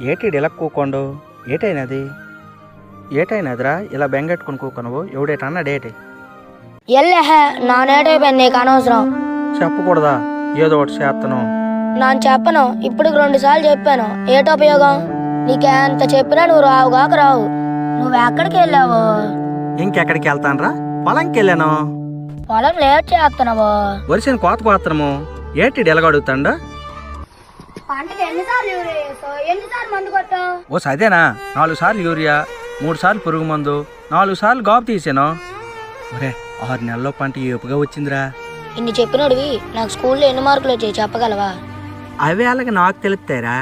ఏటిడు ఇలా కూకోండు? ఏటైనది? ఏటైనదిరా? ఇలా బెంగెట్టుకుని కూకొనవు? ఎవడేటన్నాడేటి ఎల్లెహ నా నేటైపోయింది నీకు అనవసరం. చెప్పకూడదా? ఏదో ఒకటి చేస్తాను నేను చెప్పను ఇప్పుడు రెండు సార్లు చెప్పాను. ఏటో ఉపయోగం? నీకెంత చెప్పినా నువ్వు రావు కాక రావు. నువ్వు ఎక్కడికి వెళ్ళావు? ఇంకెక్కడికి వెళ్తానరా? పొలంకి వెళ్ళాను పొలం లేట్ చేస్తున్నావు వరిసిన కోత కోతనము ఏటిడు ఎలాగడుగుతాండు పంటకి ఎన్నిసార్లు ఎన్నిసార్లు మందు కొట్టావు? ఓ సదేనా? నాలుగు సార్లు యూరియా మూడు సార్లు పురుగు మందు నాలుగు సార్లు గాపు తీసాను. ఒరే ఆరు నెలల్లో పంట ఏపుగా వచ్చిందిరా. ఇన్ని చెప్పినడివి నాకు స్కూల్లో ఎన్ని మార్కులు వచ్చాయి చెప్పగలవా? అవి అలాగే నాకు తెలుపుతాయిరా.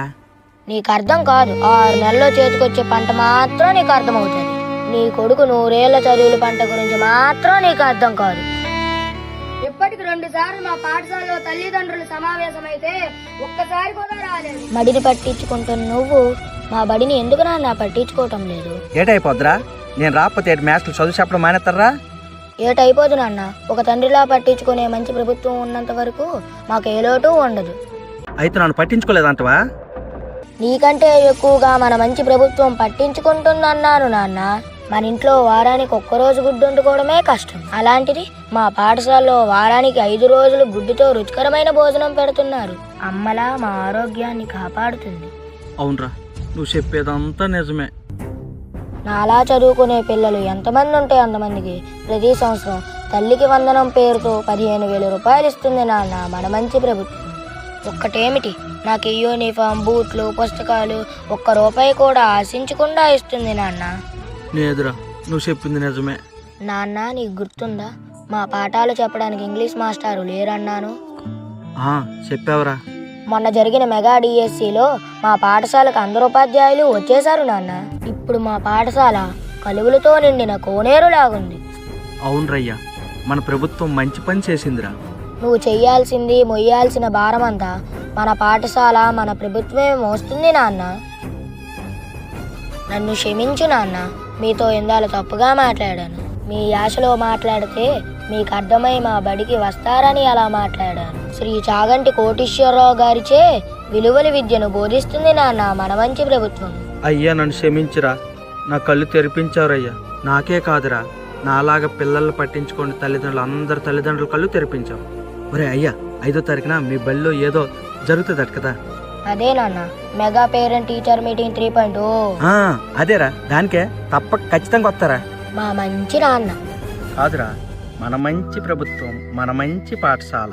నీకు అర్థం కాదు ఆరు నెలల్లో చేతికొచ్చే పంట మాత్రం నీకు అర్థమవుతుంది. నీ కొడుకు నూరేళ్ళ చదువుల పంట గురించి మాత్రం నీకు అర్థం కాదు. ఇప్పటికి రెండు సార్లు మా పాఠశాలలో తల్లిదండ్రులు సమావేశమైతే ఒక్కసారి కూడా రాలేదు. మడిని పట్టించుకుంటున్న నువ్వు మా బడిని ఎందుకు నాన్న పట్టించుకోవటం లేదు? ఏటైపోద్దిరా? నేను రాకపోతే మ్యాథ్స్లు చదువు చెప్పడం మానేస్తారా? ఏటైపోదు నాన్న. ఒక తండ్రిలా పట్టించుకునే మంచి ప్రభుత్వం ఉన్నంత వరకు మాకు ఏ లోటు ఉండదు. అయితే నన్ను పట్టించుకోలేదంటవా? నీకంటే ఎక్కువగా మన మంచి ప్రభుత్వం పట్టించుకుంటుందన్నారు నాన్న. మన ఇంట్లో వారానికి ఒక్కరోజు గుడ్డు వండుకోవడమే కష్టం. అలాంటిది మా పాఠశాలలో వారానికి ఐదు రోజులు గుడ్డుతో రుచికరమైన భోజనం పెడుతున్నారు. అమ్మలా మా ఆరోగ్యాన్ని కాపాడుతుంది. అవునరా నువ్వు చెప్పేదంతా నిజమే. నాలా చదువుకునే పిల్లలు ఎంతమంది ఉంటే అంతమందికి? ప్రతి సంవత్సరం తల్లికి వందనం పేరుతో పదిహేను వేల రూపాయలు ఇస్తుంది నాన్న మన మంచి ప్రభుత్వం. ఒక్కటేమిటి? నాకు యూనిఫామ్ బూట్లు పుస్తకాలు ఒక్క రూపాయి కూడా ఆశించకుండా ఇస్తుంది నాన్న. లేదురా నువ్వు చెప్పింది నిజమే. నాన్న నీకు గుర్తుందా? మా పాఠాలు చెప్పడానికి ఇంగ్లీష్ మాస్టారు లేరన్నాను. ఆ, చెప్పావురా. మొన్న జరిగిన మెగా డిఎస్సిలో మా పాఠశాలకు అందరు ఉపాధ్యాయులు వచ్చేశారు నాన్న. ఇప్పుడు మా పాఠశాల కలువులతో నిండిన కోనేరులాగుంది. అవునరయ్యా మన ప్రభుత్వం మంచి పని చేసిందిరా. నువ్వు చెయ్యాల్సింది మొయ్యాల్సిన భారమంతా మన పాఠశాల మన ప్రభుత్వమే మోస్తుంది నాన్న. నన్ను క్షమించు నాన్న. మీతో ఇందాల తప్పుగా మాట్లాడాను. మీ యాసలో మాట్లాడితే మీకు అర్థమై మా బడికి వస్తారని అలా మాట్లాడాను. శ్రీ చాగంటి కోటీశ్వరరావు గారిచే విలువల విద్యను బోధిస్తుంది నాన్న మన మంచి ప్రభుత్వం. అయ్యా నన్ను క్షమించురా. నా కళ్ళు తెరిపించారయ్యా. నాకే కాదురా. నాలాగా పిల్లల్ని పట్టించుకోండి తల్లిదండ్రులు అందరు తల్లిదండ్రుల కళ్ళు తెరిపించావు. ఒరే అయ్యా ఐదో తారీఖున మీ బడిలో ఏదో జరుగుతుందట కదా. అదే నాన్న mega parent teacher meeting three point ఆ, అదేరా దానికే తప్పక ఖచ్చితంగా వస్తారా? మా మంచి నాన్న. కాదురా మన మంచి ప్రభుత్వం మన మంచి పాఠశాల.